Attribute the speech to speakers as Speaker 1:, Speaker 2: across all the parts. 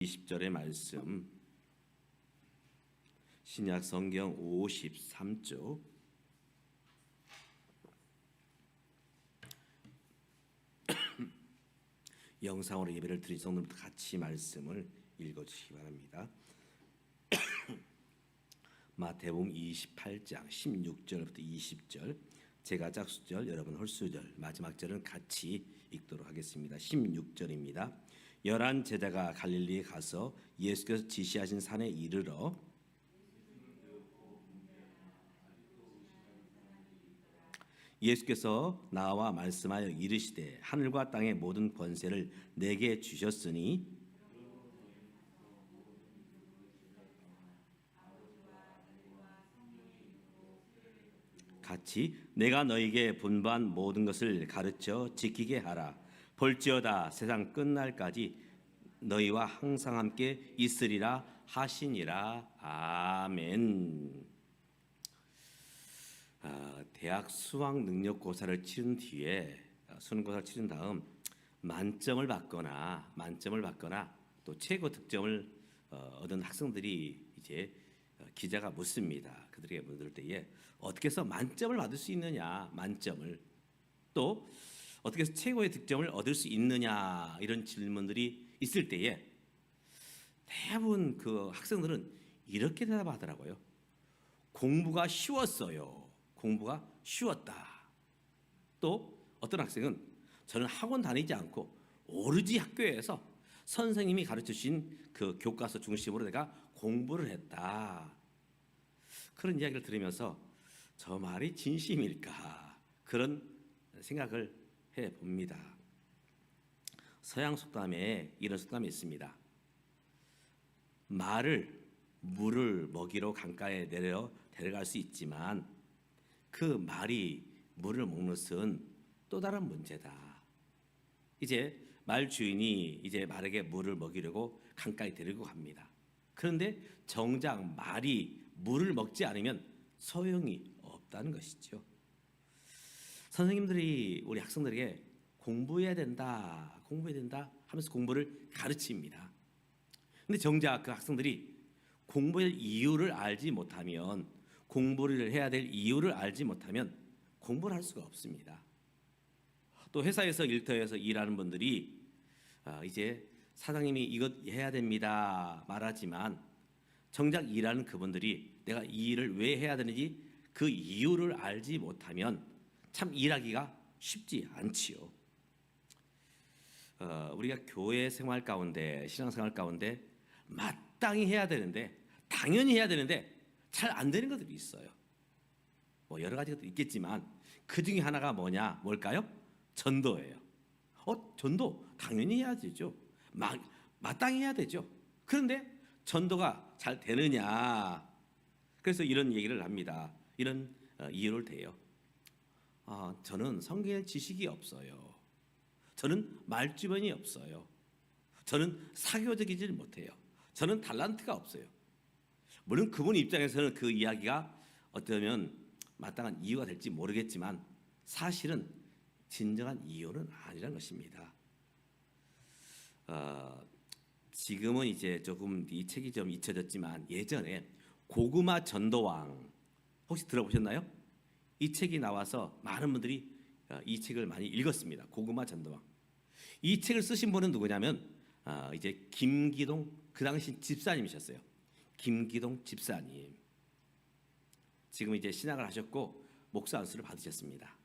Speaker 1: 20절의 말씀 신약 성경 53쪽 영상으로 예배를 드린 성도들도 같이 말씀을 읽어 주시기 바랍니다. 마태복음 28장 16절부터 20절 제가 짝수절 여러분 홀수절 마지막 절은 같이 읽도록 하겠습니다. 16절입니다. 열한 제자가 갈릴리에 가서 예수께서 지시하신 산에 이르러 예수께서 나와 말씀하여 이르시되 하늘과 땅의 모든 권세를 내게 주셨으니 같이 내가 너에게 분반 모든 것을 가르쳐 지키게 하라. 볼지어다 세상 끝날까지 너희와 항상 함께 있으리라 하시니라. 아멘. 아, 대학 수학 능력고사를 치른 뒤에 아, 수능고사를 치른 다음 만점을 받거나 만점을 받거나 또 최고 득점을 어, 얻은 학생들이 이제 어, 기자가 묻습니다. 그들에게 물을 때에 어떻게 해서 만점을 받을 수 있느냐 만점을 또 어떻게 해서 최고의 득점을 얻을 수 있느냐 이런 질문들이 있을 때에 대부분 그 학생들은 이렇게 대답하더라고요. 공부가 쉬웠어요. 공부가 쉬웠다. 또 어떤 학생은 저는 학원 다니지 않고 오로지 학교에서 선생님이 가르쳐 주신 그 교과서 중심으로 내가 공부를 했다. 그런 이야기를 들으면서 저 말이 진심일까 그런 생각을 해 봅니다. 서양 속담에 이런 속담이 있습니다. 말을 물을 먹이러 강가에 내려 데려갈 수 있지만 그 말이 물을 먹는 것은 또 다른 문제다. 이제 말 주인이 이제 말에게 물을 먹이려고 강가에 데리고 갑니다. 그런데 정작 말이 물을 먹지 않으면 소용이 없다는 것이죠. 선생님들이 우리 학생들에게 공부해야 된다, 공부해야 된다 하면서 공부를 가르칩니다. 근데 정작 그 학생들이 공부할 이유를 알지 못하면 공부를 해야 될 이유를 알지 못하면 공부를 할 수가 없습니다. 또 회사에서 일터에서 일하는 분들이 아, 이제 사장님이 이것 해야 됩니다 말하지만 정작 일하는 그분들이 내가 이 일을 왜 해야 되는지 그 이유를 알지 못하면 참 일하기가 쉽지 않지요. 어, 우리가 교회 생활 가운데 신앙생활 가운데 마땅히 해야 되는데 당연히 해야 되는데 잘 안 되는 것들이 있어요. 뭐 여러 가지 것도 있겠지만 그 중에 하나가 뭐냐 뭘까요? 전도예요. 어 전도 당연히 해야 되죠. 마, 마땅히 해야 되죠. 그런데 전도가 잘 되느냐? 그래서 이런 얘기를 합니다. 이런 어, 이유를 대요. 아, 저는 성경의 지식이 없어요. 저는 말주변이 없어요. 저는 사교적이지 못해요. 저는 달란트가 없어요. 물론 그분 입장에서는 그 이야기가 어쩌면 마땅한 이유가 될지 모르겠지만 사실은 진정한 이유는 아니라는 것입니다. 어, 지금은 이제 조금 이 책이 좀 잊혀졌지만 예전에 고구마 전도왕 혹시 들어보셨나요? 이 책이 나와서 많은 분들이 어, 이 책을 많이 읽었습니다. 고구마 전도왕. 이 책을 쓰신 분은 누구냐면 어, 이제 김기동 그 당시 집사님이셨어요. 김기동 집사님. 지금 이제 신학을 하셨고 목사 안수를 받으셨습니다.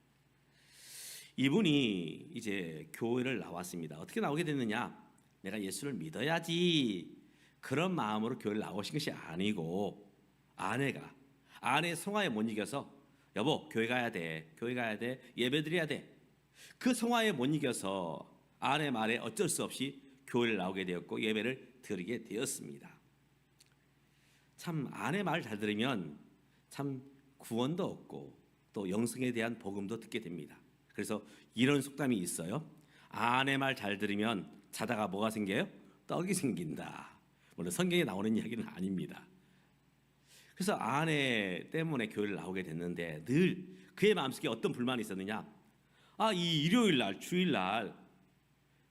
Speaker 1: 이분이 이제 교회를 나왔습니다. 어떻게 나오게 됐느냐? 내가 예수를 믿어야지 그런 마음으로 교회를 나오신 것이 아니고 아내가 아내 성화에 못 이겨서 여보 교회 가야 돼 교회 가야 돼 예배 드려야 돼그 성화에 못 이겨서 아내 말에 어쩔 수 없이 교회를 나오게 되었고 예배를 드리게 되었습니다. 참 아내 말 잘 들으면 참 구원도 얻고 또 영성에 대한 복음도 듣게 됩니다. 그래서 이런 속담이 있어요. 아내 말 잘 들으면 자다가 뭐가 생겨요? 떡이 생긴다. 물론 성경에 나오는 이야기는 아닙니다. 그래서 아내 때문에 교회를 나오게 됐는데 늘 그의 마음속에 어떤 불만이 있었느냐? 아, 이 일요일 날, 주일 날,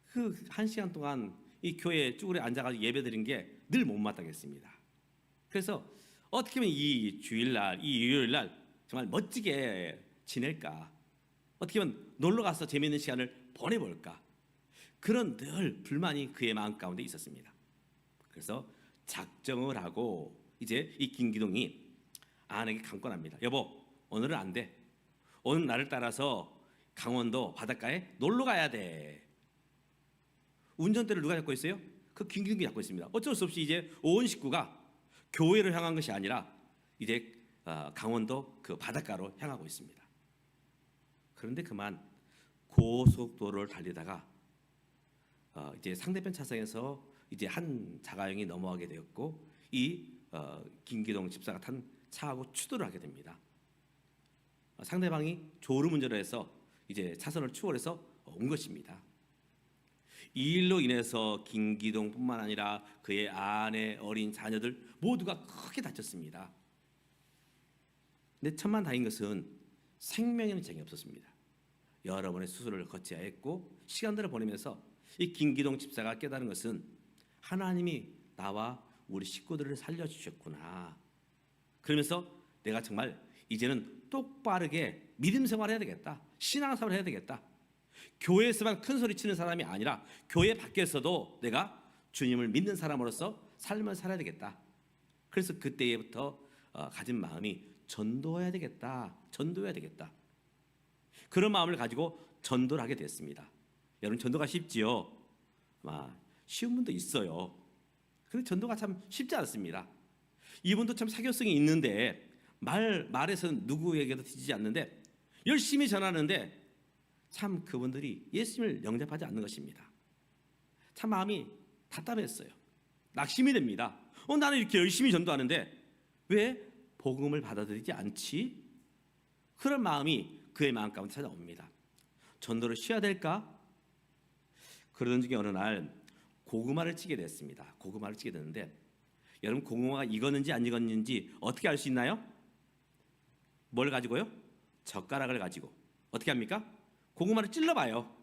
Speaker 1: 그 한 시간 동안 이 교회 쭈그려 앉아가지고 예배 드린 게 늘 못마땅했습니다. 그래서 어떻게 하면 이 주일 날, 이 일요일 날 정말 멋지게 지낼까? 어떻게 하면 놀러 가서 재미있는 시간을 보내볼까? 그런 늘 불만이 그의 마음 가운데 있었습니다. 그래서 작정을 하고 이제 이 김기동이 아내에게 강권합니다. 여보, 오늘은 안 돼. 오늘 나를 따라서 강원도 바닷가에 놀러 가야 돼. 운전대를 누가 잡고 있어요? 그 김기동이 잡고 있습니다. 어쩔 수 없이 이제 온 식구가 교회를 향한 것이 아니라 이제 어, 강원도 그 바닷가로 향하고 있습니다. 그런데 그만 고속도로를 달리다가 어, 이제 상대편 차선에서 이제 한 자가용이 넘어가게 되었고 이 어, 김기동 집사가 탄 차하고 추돌을 하게 됩니다. 어, 상대방이 졸음운전을 해서 이제 차선을 추월해서 온 것입니다. 이 일로 인해서 김기동뿐만 아니라 그의 아내, 어린 자녀들 모두가 크게 다쳤습니다. 근데 천만 다행인 것은 생명에는 정이 없었습니다. 여러 번의 수술을 거쳐야 했고 시간들을 보내면서 이 김기동 집사가 깨달은 것은 하나님이 나와 우리 식구들을 살려주셨구나. 그러면서 내가 정말 이제는 똑바르게 믿음 생활해야 되겠다. 신앙 생활 해야 되겠다. 교회에서만 큰 소리 치는 사람이 아니라 교회 밖에서도 내가 주님을 믿는 사람으로서 삶을 살아야 되겠다. 그래서 그때부터 어, 가진 마음이 전도해야 되겠다. 전도해야 되겠다. 그런 마음을 가지고 전도를 하게 됐습니다. 여러분 전도가 쉽지요? 아, 쉬운 분도 있어요. 근데 전도가 참 쉽지 않습니다. 이분도 참 사교성이 있는데 말 말에서는 누구에게도 뒤지지 않는데 열심히 전하는데 참 그분들이 예수님을 영접하지 않는 것입니다. 참 마음이 답답했어요. 낙심이 됩니다. 어 나는 이렇게 열심히 전도하는데 왜 복음을 받아들이지 않지? 그런 마음이 그의 마음 가운데 찾아옵니다. 전도를 쉬어야 될까? 그러던 중에 어느 날 고구마를 찌게 됐습니다. 고구마를 찌게 됐는데 여러분 고구마가 익었는지 안 익었는지 어떻게 알 수 있나요? 뭘 가지고요? 젓가락을 가지고 어떻게 합니까? 고구마를 찔러봐요.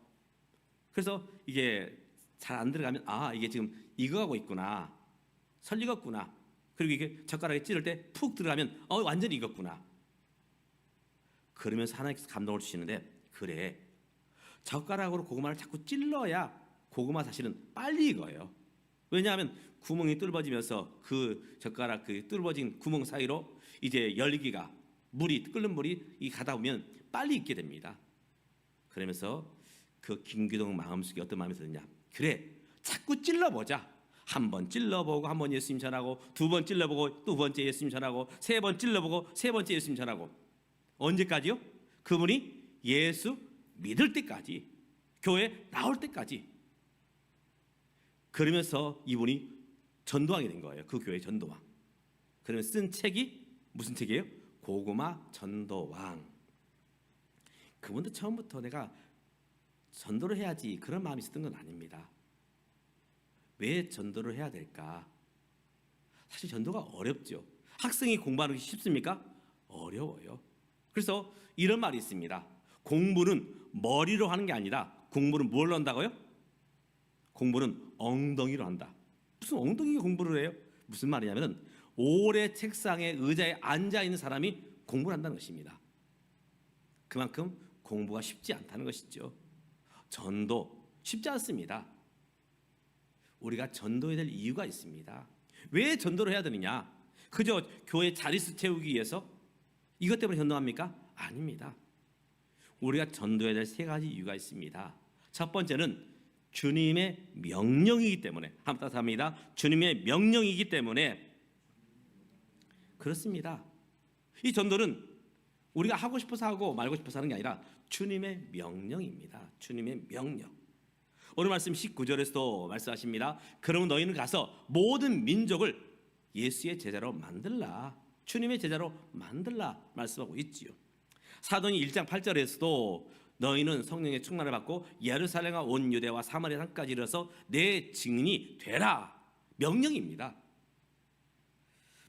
Speaker 1: 그래서 이게 잘 안 들어가면 아 이게 지금 익어가고 있구나, 설 익었구나. 그리고 이게 젓가락에 찌를 때 푹 들어가면 어 완전히 익었구나. 그러면서 하나님께서 감동을 주시는데 그래 젓가락으로 고구마를 자꾸 찔러야 고구마 사실은 빨리 익어요. 왜냐하면 구멍이 뚫어지면서 그 젓가락 그 뚫어진 구멍 사이로 이제 열기가 물이 끓는 물이 이 가다 보면 빨리 익게 됩니다. 그러면서 그 김기동 마음속에 어떤 마음이 드느냐? 그래, 자꾸 찔러보자. 한 번 찔러보고 한 번 예수님 전하고 두 번 찔러보고 두 번째 예수님 전하고 세 번 찔러보고 세 번째 예수님 전하고 언제까지요? 그분이 예수 믿을 때까지 교회 나올 때까지 그러면서 이분이 전도왕이 된 거예요. 그 교회 전도왕. 그러면 쓴 책이 무슨 책이에요? 고구마 전도왕. 그분도 처음부터 내가 전도를 해야지 그런 마음이 있었던 건 아닙니다. 왜 전도를 해야 될까? 사실 전도가 어렵죠. 학생이 공부하는 게 쉽습니까? 어려워요. 그래서 이런 말이 있습니다. 공부는 머리로 하는 게 아니라 공부는 뭘로 한다고요? 공부는 엉덩이로 한다. 무슨 엉덩이 공부를 해요? 무슨 말이냐면 오래 책상에 의자에 앉아 있는 사람이 공부를 한다는 것입니다. 그만큼 공부가 쉽지 않다는 것이죠. 전도 쉽지 않습니다. 우리가 전도해야 될 이유가 있습니다. 왜 전도를 해야 되느냐? 그저 교회 자릿수 채우기 위해서 이것 때문에 전도합니까? 아닙니다. 우리가 전도해야 될 세 가지 이유가 있습니다. 첫 번째는 주님의 명령이기 때문에 한번 따서 합니다. 주님의 명령이기 때문에 그렇습니다. 이 전도는 우리가 하고 싶어서 하고 말고 싶어서 하는 게 아니라 주님의 명령입니다. 주님의 명령. 오늘 말씀 19절에서도 말씀하십니다. 그러면 너희는 가서 모든 민족을 예수의 제자로 만들라. 주님의 제자로 만들라 말씀하고 있지요. 사도니 1장 8절에서도 너희는 성령의 충만을 받고 예루살렘과 온 유대와 사마리아 산까지 이르러서 내 증인이 되라. 명령입니다.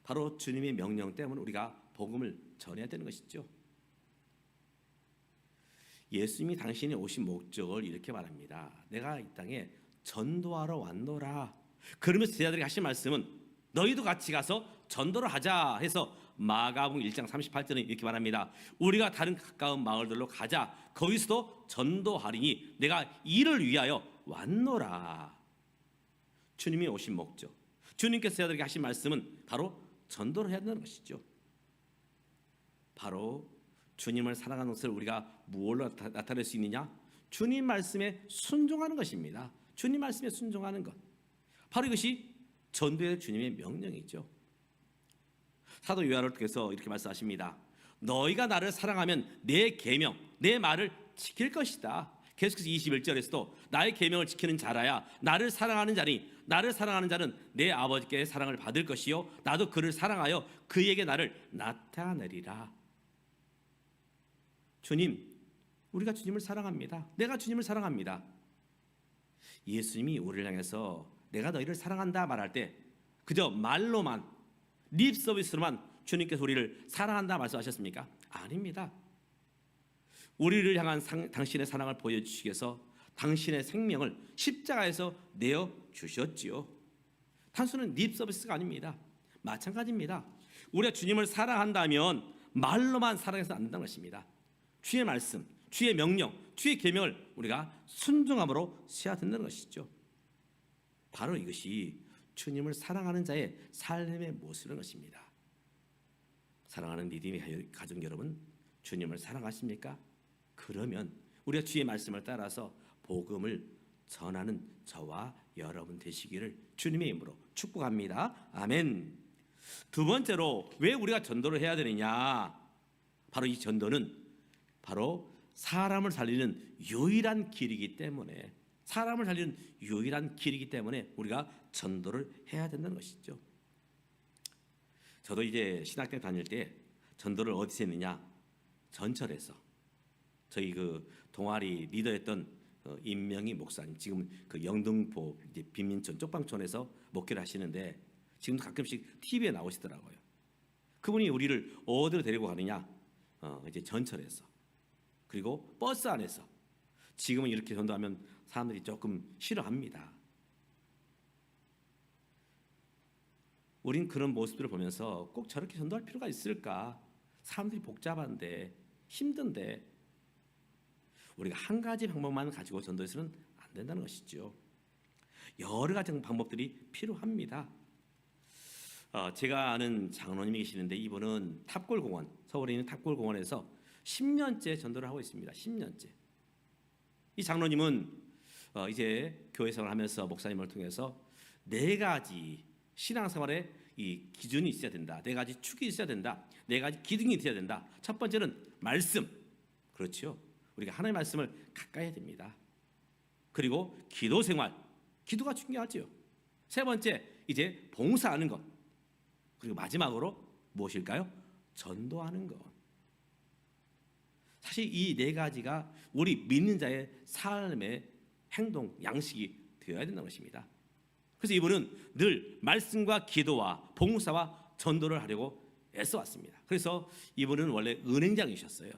Speaker 1: 바로 주님의 명령 때문에 우리가 복음을 전해야 되는 것이죠. 예수님이 당신이 오신 목적을 이렇게 말합니다. 내가 이 땅에 전도하러 왔노라. 그러면서 제자들이 하신 말씀은 너희도 같이 가서 전도를 하자 해서 마가복음 1장 38절에 이렇게 말합니다. 우리가 다른 가까운 마을들로 가자. 거기서도 전도하리니 내가 이를 위하여 왔노라. 주님이 오신 목적. 주님께서 제자들에게 하신 말씀은 바로 전도를 해야 된다는 것이죠. 바로 주님을 사랑하는 것을 우리가 무엇로 나타- 나타낼 수 있느냐? 주님 말씀에 순종하는 것입니다. 주님 말씀에 순종하는 것. 바로 이것이 전도의 주님의 명령이죠. 사도 요한을 통해서 이렇게 말씀하십니다. 너희가 나를 사랑하면 내 계명, 내 말을 지킬 것이다. 계속해서 21절에서도 나의 계명을 지키는 자라야 나를 사랑하는 자니 나를 사랑하는 자는 내 아버지께 사랑을 받을 것이요 나도 그를 사랑하여 그에게 나를 나타내리라. 주님, 우리가 주님을 사랑합니다. 내가 주님을 사랑합니다. 예수님이 우리를 향해서 내가 너희를 사랑한다 말할 때 그저 말로만 립 서비스로만 주님께서 우리를 사랑한다 말씀하셨습니까? 아닙니다. 우리를 향한 상- 당신의 사랑을 보여주시기 위해서 당신의 생명을 십자가에서 내어 주셨지요. 단순한 립 서비스가 아닙니다. 마찬가지입니다. 우리가 주님을 사랑한다면 말로만 사랑해서 안 된다는 것입니다. 주의 말씀, 주의 명령, 주의 계명을 우리가 순종함으로 써야 된다는 것이죠. 바로 이것이 주님을 사랑하는 자의 삶의 모습인 것입니다. 사랑하는 믿음의 가족 여러분, 주님을 사랑하십니까? 그러면 우리가 주의 말씀을 따라서 복음을 전하는 저와 여러분 되시기를 주님의 이름으로 축복합니다. 아멘. 두 번째로 왜 우리가 전도를 해야 되느냐? 바로 이 전도는 바로 사람을 살리는 유일한 길이기 때문에 사람을 살리는 유일한 길이기 때문에 우리가 전도를 해야 된다는 것이죠. 저도 이제 신학교 다닐 때 전도를 어디서 했느냐? 전철에서 저희 그 동아리 리더였던 어, 임명희 목사님 지금 그 영등포 이제 빈민촌 쪽방촌에서 목회를 하시는데 지금도 가끔씩 TV에 나오시더라고요. 그분이 우리를 어디로 데리고 가느냐? 어, 이제 전철에서 그리고 버스 안에서 지금은 이렇게 전도하면 사람들이 조금 싫어합니다. 우린 그런 모습들을 보면서 꼭 저렇게 전도할 필요가 있을까? 사람들이 복잡한데 힘든데 우리가 한 가지 방법만 가지고 전도해서는 안 된다는 것이죠. 여러 가지 방법들이 필요합니다. 어, 제가 아는 장로님이 계시는데 이분은 탑골공원 서울에 있는 탑골공원에서 10년째 전도를 하고 있습니다. 10년째. 이 장로님은 어, 이제 교회 생활을 하면서 목사님을 통해서 네 가지 신앙생활에 이 기준이 있어야 된다. 네 가지 축이 있어야 된다. 네 가지 기둥이 있어야 된다. 첫 번째는 말씀. 그렇죠. 우리가 하나님의 말씀을 가까이 해야 됩니다. 그리고 기도 생활. 기도가 중요하죠. 세 번째 이제 봉사하는 것. 그리고 마지막으로 무엇일까요? 전도하는 것. 사실 이 네 가지가 우리 믿는 자의 삶의 행동 양식이 되어야 된다는 것입니다. 그래서 이분은 늘 말씀과 기도와 봉사와 전도를 하려고 애써왔습니다. 그래서 이분은 원래 은행장이셨어요.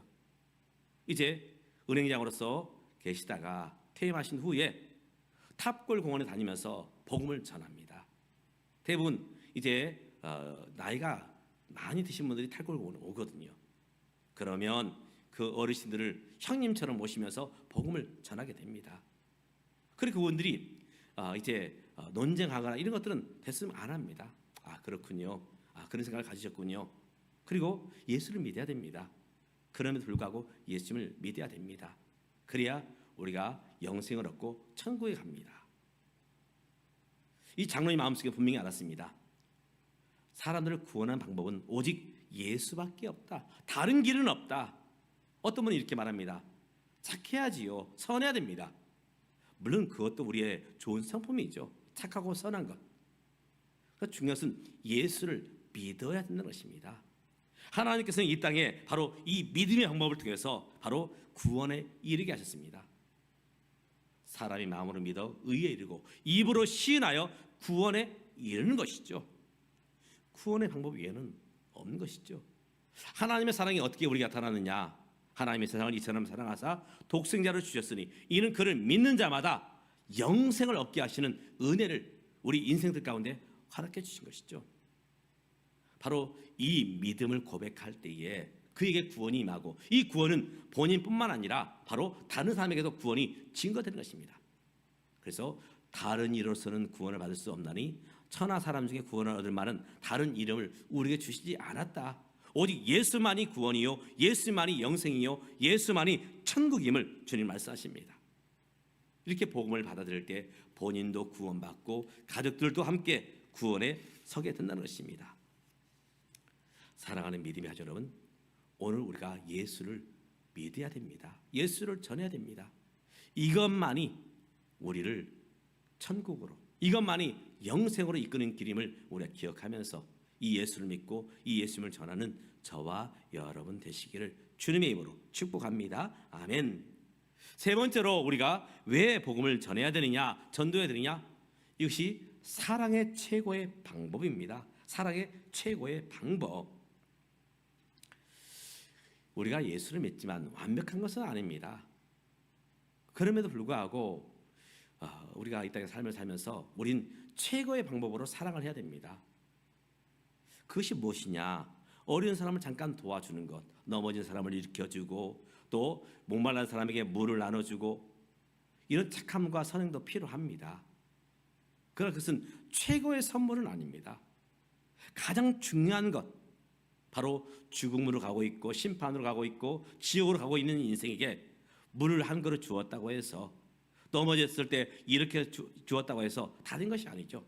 Speaker 1: 이제 은행장으로서 계시다가 퇴임하신 후에 탑골 공원에 다니면서 복음을 전합니다. 대부분 이제 어, 나이가 많이 드신 분들이 탈골 공원에 오거든요. 그러면 그 어르신들을 형님처럼 모시면서 복음을 전하게 됩니다. 그리고 그분들이 어, 이제 어, 논쟁하거나 이런 것들은 됐으면 안 합니다. 아 그렇군요. 아 그런 생각을 가지셨군요. 그리고 예수를 믿어야 됩니다. 그럼에도 불구하고 예수님을 믿어야 됩니다. 그래야 우리가 영생을 얻고 천국에 갑니다. 이 장로님 마음속에 분명히 알았습니다. 사람들을 구원하는 방법은 오직 예수밖에 없다. 다른 길은 없다. 어떤 분이 이렇게 말합니다. 착해야지요. 선해야 됩니다. 물론 그것도 우리의 좋은 성품이죠. 착하고 선한 것. 그러니까 중요한 것은 예수를 믿어야 된다는 것입니다. 하나님께서는 이 땅에 바로 이 믿음의 방법을 통해서 바로 구원에 이르게 하셨습니다. 사람이 마음으로 믿어 의에 이르고 입으로 시인하여 구원에 이르는 것이죠. 구원의 방법 외에는 없는 것이죠. 하나님의 사랑이 어떻게 우리가 나타나느냐? 하나님의 세상을 이처럼 사랑하사 독생자를 주셨으니 이는 그를 믿는 자마다 영생을 얻게 하시는 은혜를 우리 인생들 가운데 허락해 주신 것이죠. 바로 이 믿음을 고백할 때에 그에게 구원이 임하고 이 구원은 본인뿐만 아니라 바로 다른 사람에게도 구원이 증거되는 것입니다. 그래서 다른 이로서는 구원을 받을 수 없나니 천하 사람 중에 구원을 얻을 만한 다른 이름을 우리에게 주시지 않았다. 오직 예수만이 구원이요 예수만이 영생이요 예수만이 천국임을 주님 말씀하십니다. 이렇게 복음을 받아들일 때 본인도 구원받고 가족들도 함께 구원에 서게 된다는 것입니다. 사랑하는 믿음의 가족 여러분, 오늘 우리가 예수를 믿어야 됩니다. 예수를 전해야 됩니다. 이것만이 우리를 천국으로, 이것만이 영생으로 이끄는 길임을 우리가 기억하면서 이 예수를 믿고 이 예수님을 전하는 저와 여러분 되시기를 주님의 이름으로 축복합니다. 아멘. 세 번째로 우리가 왜 복음을 전해야 되느냐, 전도해야 되느냐? 이것이 사랑의 최고의 방법입니다. 사랑의 최고의 방법. 우리가 예수를 믿지만 완벽한 것은 아닙니다. 그럼에도 불구하고 어, 우리가 이 땅에 삶을 살면서 우린 최고의 방법으로 사랑을 해야 됩니다. 그것이 무엇이냐? 어려운 사람을 잠깐 도와주는 것, 넘어진 사람을 일으켜주고 또 목말란 사람에게 물을 나눠주고 이런 착함과 선행도 필요합니다. 그러나 그것은 최고의 선물은 아닙니다. 가장 중요한 것, 바로 죽음으로 가고 있고 심판으로 가고 있고 지옥으로 가고 있는 인생에게 물을 한 그릇 주었다고 해서 넘어졌을 때 이렇게 주, 주었다고 해서 다 된 것이 아니죠.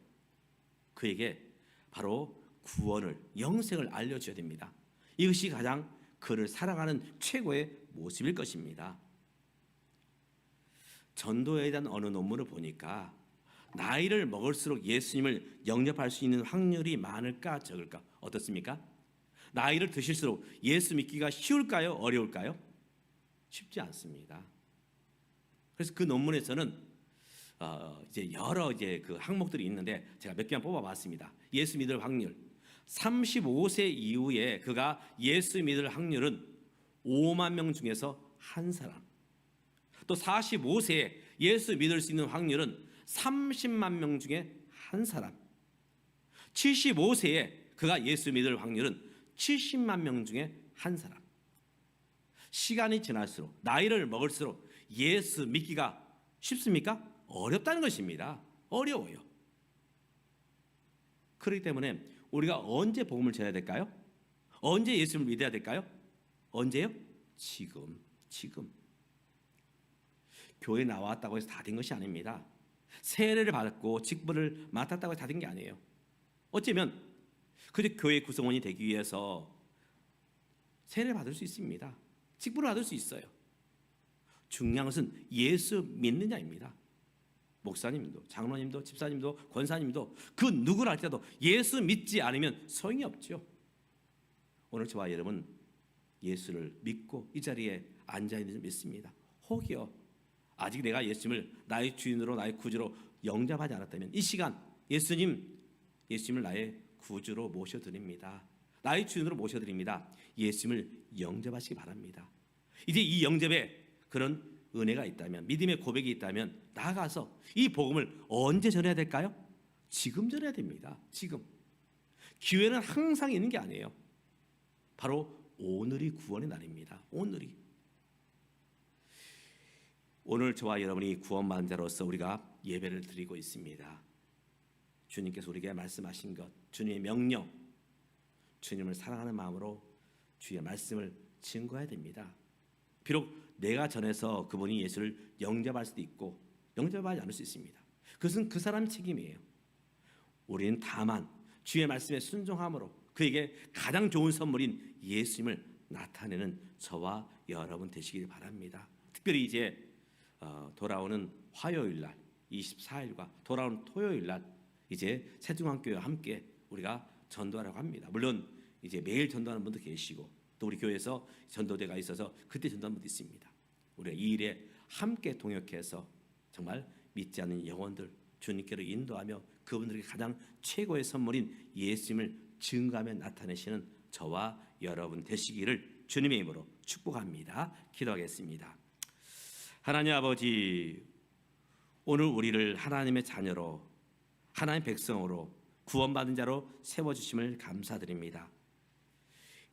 Speaker 1: 그에게 바로 구원을 영생을 알려줘야 됩니다. 이것이 가장 그를 사랑하는 최고의 모습일 것입니다. 전도에 대한 어느 논문을 보니까 나이를 먹을수록 예수님을 영접할 수 있는 확률이 많을까 적을까 어떻습니까? 나이를 드실수록 예수 믿기가 쉬울까요? 어려울까요? 쉽지 않습니다. 그래서 그 논문에서는 어 이제 여러 이제 그 항목들이 있는데 제가 몇 개만 뽑아봤습니다. 예수 믿을 확률. 35세 이후에 그가 예수 믿을 확률은 5만 명 중에서 한 사람. 또 45세에 예수 믿을 수 있는 확률은 30만 명 중에 한 사람. 75세에 그가 예수 믿을 확률은 70만 명 중에 한 사람. 시간이 지날수록 나이를 먹을수록 예수 믿기가 쉽습니까? 어렵다는 것입니다. 어려워요. 그렇기 때문에 우리가 언제 복음을 전해야 될까요? 언제 예수를 믿어야 될까요? 언제요? 지금, 지금. 교회 나왔다고 해서 다 된 것이 아닙니다. 세례를 받았고 직분을 맡았다고 해서 다 된 게 아니에요. 어쩌면 그저 교회 구성원이 되기 위해서 세례를 받을 수 있습니다. 직분을 받을 수 있어요. 중요한 것은 예수 믿느냐입니다. 목사님도, 장로님도, 집사님도, 권사님도 그 누구를 할지라도 예수 믿지 않으면 소용이 없죠. 오늘 저와 여러분 예수를 믿고 이 자리에 앉아 있는 줄 믿습니다. 혹여 아직 내가 예수님을 나의 주인으로 나의 구주로 영접하지 않았다면 이 시간 예수님 예수님을 나의 구주로 모셔드립니다. 나의 주인으로 모셔드립니다. 예수님을 영접하시기 바랍니다. 이제 이 영접에 그런 은혜가 있다면 믿음의 고백이 있다면 나아가서 이 복음을 언제 전해야 될까요? 지금 전해야 됩니다. 지금 기회는 항상 있는 게 아니에요. 바로 오늘이 구원의 날입니다. 오늘이 오늘 저와 여러분이 구원받은 자로서 우리가 예배를 드리고 있습니다. 주님께서 우리에게 말씀하신 것, 주님의 명령, 주님을 사랑하는 마음으로 주의 말씀을 증거해야 됩니다. 비록 내가 전해서 그분이 예수를 영접할 수도 있고 영접하지 않을 수 있습니다. 그것은 그 사람 책임이에요. 우리는 다만 주의 말씀에 순종함으로 그에게 가장 좋은 선물인 예수님을 나타내는 저와 여러분 되시길 바랍니다. 특별히 이제 어, 돌아오는 화요일 날 24일과 돌아오는 토요일 날 이제 세중앙교회와 함께 우리가 전도하라고 합니다. 물론 이제 매일 전도하는 분도 계시고 또 우리 교회에서 전도대가 있어서 그때 전도하는 분도 있습니다. 우리가 이 일에 함께 동역해서 정말 믿지 않는 영혼들 주님께로 인도하며 그분들에게 가장 최고의 선물인 예수님을 증거하며 나타내시는 저와 여러분 되시기를 주님의 이름으로 축복합니다. 기도하겠습니다. 하나님 아버지 오늘 우리를 하나님의 자녀로 하나님 백성으로 구원받은 자로 세워 주심을 감사드립니다.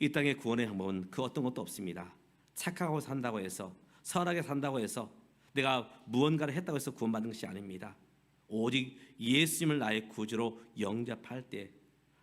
Speaker 1: 이 땅의 구원의 방법은 그 어떤 것도 없습니다. 착하고 산다고 해서 선하게 산다고 해서 내가 무언가를 했다고 해서 구원받는 것이 아닙니다. 오직 예수님을 나의 구주로 영접할 때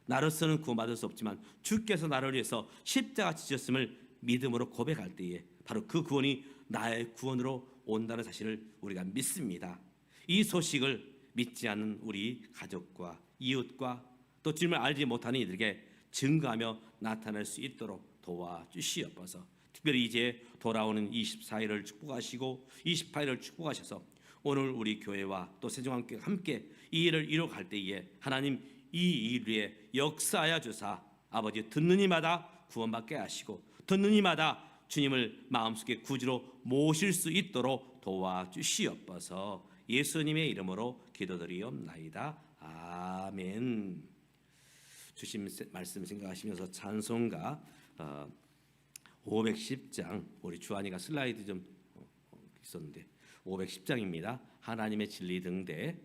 Speaker 1: 나로서는 구원받을 수 없지만 주께서 나를 위해서 십자가 지셨음을 믿음으로 고백할 때에 바로 그 구원이 나의 구원으로 온다는 사실을 우리가 믿습니다. 이 소식을 믿지 않는 우리 가족과 이웃과 또 주님을 알지 못하는 이들에게 증거하며 나타낼 수 있도록 도와주시옵소서. 특별히 이제 돌아오는 24일을 축복하시고 28일을 축복하셔서 오늘 우리 교회와 또 세종함께 함께 이 일을 이뤄갈 때에 하나님 이 일 위에 역사하여 주사 아버지 듣는 이마다 구원받게 하시고 듣는 이마다 주님을 마음속에 구주로 모실 수 있도록 도와주시옵소서. 예수님의 이름으로 기도드리옵나이다. 아멘 주신 말씀 생각하시면서 찬송가 어, 510장 우리 주한이가 슬라이드 좀 어, 어, 있었는데 510장입니다. 하나님의 진리 등대